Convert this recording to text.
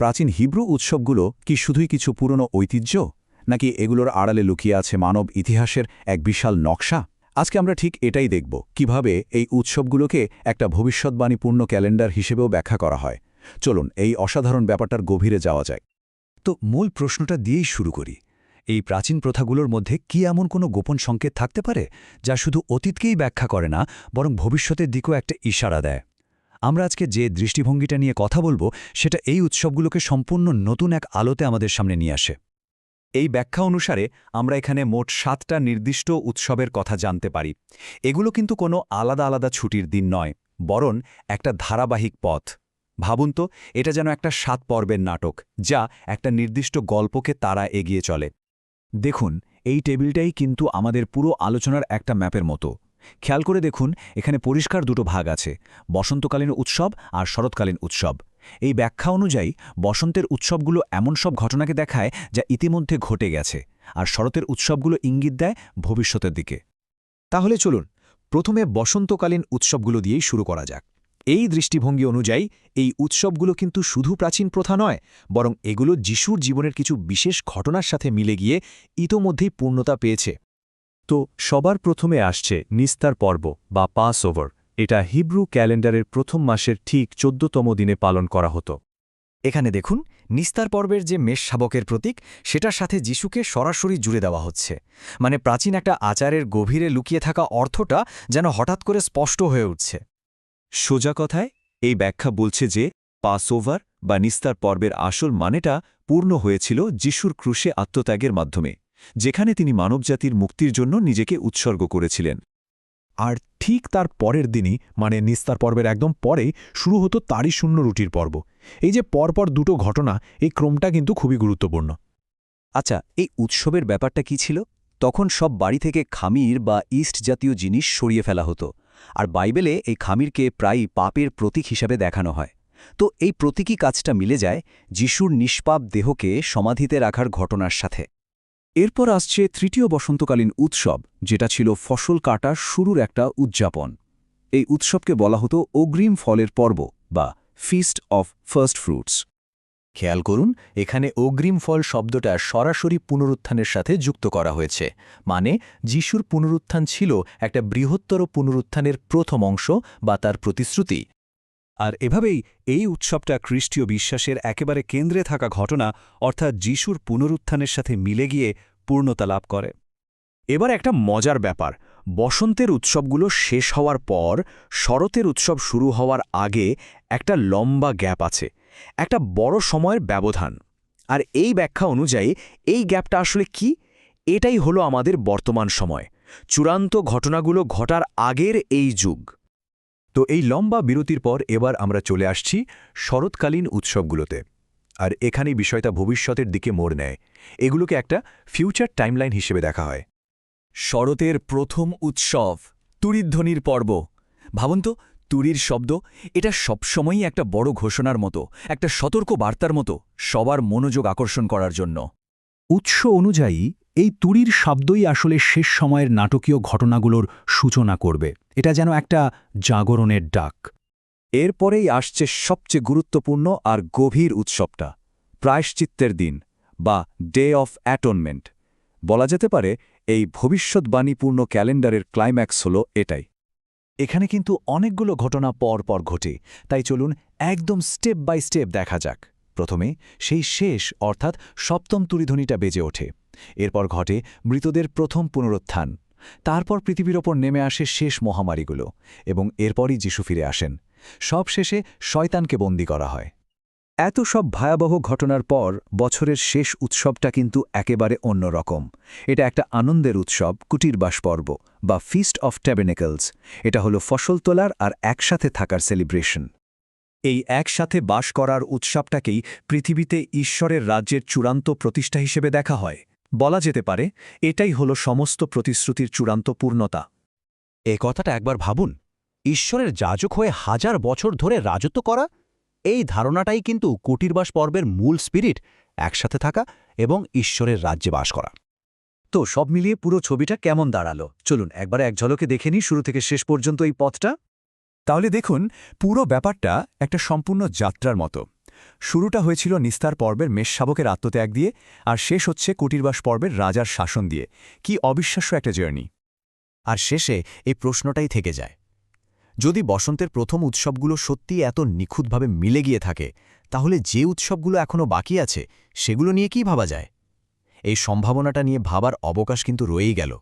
প্রাচীন হিব্রু উৎসবগুলো কি শুধুই কিছু পুরনো ঐতিহ্য? নাকি এগুলোর আড়ালে লুকিয়ে আছে মানব ইতিহাসের এক বিশাল নকশা? আজকে আমরা ঠিক এটাই দেখব, কীভাবে এই উৎসবগুলোকে একটা ভবিষ্যৎবাণীপূর্ণ ক্যালেন্ডার হিসেবেও ব্যাখ্যা করা হয়। চলুন, এই অসাধারণ ব্যাপারটার গভীরে যাওয়া যায় তো মূল প্রশ্নটা দিয়েই শুরু করি। এই প্রাচীন প্রথাগুলোর মধ্যে কি এমন কোনো গোপন সংকেত থাকতে পারে, যা শুধু অতীতকেই ব্যাখ্যা করে না, বরং ভবিষ্যতের দিকেও একটা ইশারা দেয়? আমরা আজকে যে দৃষ্টিভঙ্গিটা নিয়ে কথা বলব, সেটা এই উৎসবগুলোকে সম্পূর্ণ নতুন এক আলোতে আমাদের সামনে নিয়ে আসে। এই ব্যাখ্যা অনুসারে আমরা এখানে মোট সাতটা নির্দিষ্ট উৎসবের কথা জানতে পারি। এগুলো কিন্তু কোনো আলাদা আলাদা ছুটির দিন নয়, বরং একটা ধারাবাহিক পথ। ভাবুন তো, এটা যেন একটা সাত পর্বের নাটক, যা একটা নির্দিষ্ট গল্পকে তারা এগিয়ে চলে। দেখুন, এই টেবিলটাই কিন্তু আমাদের পুরো আলোচনার একটা ম্যাপের মতো। খেয়াল করে দেখুন, এখানে পরিষ্কার দুটো ভাগ আছে, বসন্তকালীন উৎসব আর শরৎকালীন উৎসব। এই ব্যাখ্যা অনুযায়ী, বসন্তের উৎসবগুলো এমন সব ঘটনাকে দেখায় যা ইতিমধ্যে ঘটে গেছে, আর শরতের উৎসবগুলো ইঙ্গিত দেয় ভবিষ্যতের দিকে। তাহলে চলুন, প্রথমে বসন্তকালীন উৎসবগুলো দিয়েই শুরু করা যাক। এই দৃষ্টিভঙ্গি অনুযায়ী, এই উৎসবগুলো কিন্তু শুধু প্রাচীন প্রথা নয়, বরং এগুলো যিশুর জীবনের কিছু বিশেষ ঘটনার সাথে মিলে গিয়ে ইতোমধ্যেই পূর্ণতা পেয়েছে। তো, সবার প্রথমে আসছে নিস্তার পর্ব বা পাস ওভার এটা হিব্রু ক্যালেন্ডারের প্রথম মাসের ঠিক চোদ্দতম দিনে পালন করা হতো। এখানে দেখুন, নিস্তার পর্বের যে মেষ শাবকের প্রতীক, সেটার সাথে যিশুকে সরাসরি জুড়ে দেওয়া হচ্ছে। মানে প্রাচীন একটা আচারের গভীরে লুকিয়ে থাকা অর্থটা যেন হঠাৎ করে স্পষ্ট হয়ে উঠছে। সোজা কথায়, এই ব্যাখ্যা বলছে যে পাস ওভার বা নিস্তার পর্বের আসল মানেটা পূর্ণ হয়েছিল যিশুর ক্রুশে আত্মত্যাগের মাধ্যমে। যেখানে তিনি মানবজাতির মুক্তির জন্য নিজেকে উৎসর্গ করেছিলেন। আর ঠিক তার পরের দিনই মানে নিস্তার পর্বের একদম পরেই, শুরু হতো তারই শূন্য রুটির পর্ব। এই যে পরপর দুটো ঘটনা, এই ক্রমটা কিন্তু খুবই গুরুত্বপূর্ণ। আচ্ছা এই উৎসবের ব্যাপারটা কি ছিল? তখন সব বাড়ি থেকে খামির বা ইস্ট জাতীয় জিনিস সরিয়ে ফেলা হতো। আর বাইবেলে এই খামিরকে প্রায়ই পাপের প্রতীক হিসাবে দেখানো হয়। তো এই প্রতীকী কাজটা মিলে যায় যিশুর নিষ্পাপ দেহকে সমাধিতে রাখার ঘটনার সাথে। এরপর আসছে তৃতীয় বসন্তকালীন উৎসব, যেটা ছিল ফসল কাটার শুরুর একটা উদযাপন। এই উৎসবকে বলা হতো অগ্রিম ফলের পর্ব বা ফিস্ট অফ ফার্স্ট ফ্রুটস খেয়াল করুন, এখানে অগ্রিম ফল শব্দটা সরাসরি পুনরুত্থানের সাথে যুক্ত করা হয়েছে। মানে যিশুর পুনরুত্থান ছিল একটা বৃহত্তর পুনরুত্থানের প্রথম অংশ বা তার প্রতিশ্রুতি। আর এভাবেই এই উৎসবটা খ্রিস্টীয় বিশ্বাসের একেবারে কেন্দ্রে থাকা ঘটনা, অর্থাৎ যিশুর পুনরুত্থানের সাথে মিলে গিয়ে পূর্ণতা লাভ করে। এবার একটা মজার ব্যাপার, বসন্তের উৎসবগুলো শেষ হওয়ার পর, শরতের উৎসব শুরু হওয়ার আগে একটা লম্বা গ্যাপ আছে, একটা বড় সময়ের ব্যবধান। আর এই ব্যাখ্যা অনুযায়ী, এই গ্যাপটা আসলে কি? এটাই হলো আমাদের বর্তমান সময়। চূড়ান্ত ঘটনাগুলো ঘটার আগের এই যুগ। তো এই লম্বা বিরতির পর এবার আমরা চলে আসছি শরৎকালীন উৎসবগুলোতে। আর এখানেই বিষয়টা ভবিষ্যতের দিকে মোড় নেয়। এগুলোকে একটা ফিউচার টাইমলাইন হিসেবে দেখা হয়। শরতের প্রথম উৎসব তুরিধ্বনির পর্ব। ভাবুন তো, তুরির শব্দ, এটা সবসময়ই একটা বড় ঘোষণার মতো, একটা সতর্ক বার্তার মতো, সবার মনোযোগ আকর্ষণ করার জন্য। উৎস অনুযায়ী এই তুরির শব্দই আসলে শেষ সময়ের নাটকীয় ঘটনাগুলোর সূচনা করবে। এটা যেন একটা জাগরণের ডাক। এরপরেই আসছে সবচেয়ে গুরুত্বপূর্ণ আর গভীর উৎসবটা, প্রায়শ্চিত্তের দিন বা ডে অফ অ্যাটনমেন্ট বলা যেতে পারে এই ভবিষ্যৎবাণীপূর্ণ ক্যালেন্ডারের ক্লাইম্যাক্স হল এটাই। এখানে কিন্তু অনেকগুলো ঘটনা পর পর ঘটে, তাই চলুন একদম স্টেপ বাই স্টেপ দেখা যাক। প্রথমে সেই শেষ, অর্থাৎ সপ্তম তুরিধ্বনিটা বেজে ওঠে। এরপর ঘটে মৃতদের প্রথম পুনরুত্থান। তারপর পৃথিবীর ওপর নেমে আসে শেষ মহামারীগুলো এবং এরপরই যিশু ফিরে আসেন। সব শেষে শয়তানকে বন্দী করা হয়। এত সব ভয়াবহ ঘটনার পর বছরের শেষ উৎসবটা কিন্তু একেবারে অন্যরকম। এটা একটা আনন্দের উৎসব, কুটিরবাস পর্ব বা ফিস্ট অফ ট্যাবেনেকলস এটা হলো ফসল তোলার আর একসাথে থাকার সেলিব্রেশন এই একসাথে বাস করার উৎসবটাকেই পৃথিবীতে ঈশ্বরের রাজ্যের চূড়ান্ত প্রতিষ্ঠা হিসেবে দেখা হয়। বলা যেতে পারে এটাই হল সমস্ত প্রতিশ্রুতির চূড়ান্ত পূর্ণতা। এ কথাটা একবার ভাবুন ঈশ্বরের যাজক হয়ে হাজার বছর ধরে রাজত্ব করা এই ধারণাটাই কিন্তু কুটিরবাস পর্বের মূল স্পিরিট একসাথে থাকা এবং ঈশ্বরের রাজ্যে বাস করা। তো সব মিলিয়ে পুরো ছবিটা কেমন দাঁড়াল? চলুন একবার এক ঝলকে দেখে নিই শুরু থেকে শেষ পর্যন্ত এই পথটা। তাহলে দেখুন পুরো ব্যাপারটা একটা সম্পূর্ণ যাত্রার মতো। শুরুটা হয়েছিল নিস্তার পর্বের মেষশাবকের আত্মত্যাগ দিয়ে, আর শেষ হচ্ছে কুটিরবাস পর্বের রাজার শাসন দিয়ে। কি অবিশ্বাস্য একটা জার্নি। আর শেষে এই প্রশ্নটাই থেকে যায়। যদি বসন্তের প্রথম উৎসবগুলো সত্যি এত নিখুঁতভাবে মিলে গিয়ে থাকে, তাহলে যে উৎসবগুলো এখনও বাকি আছে, সেগুলো নিয়ে কি ভাবা যায়? এই সম্ভাবনাটা নিয়ে ভাবার অবকাশ কিন্তু রয়েই গেল।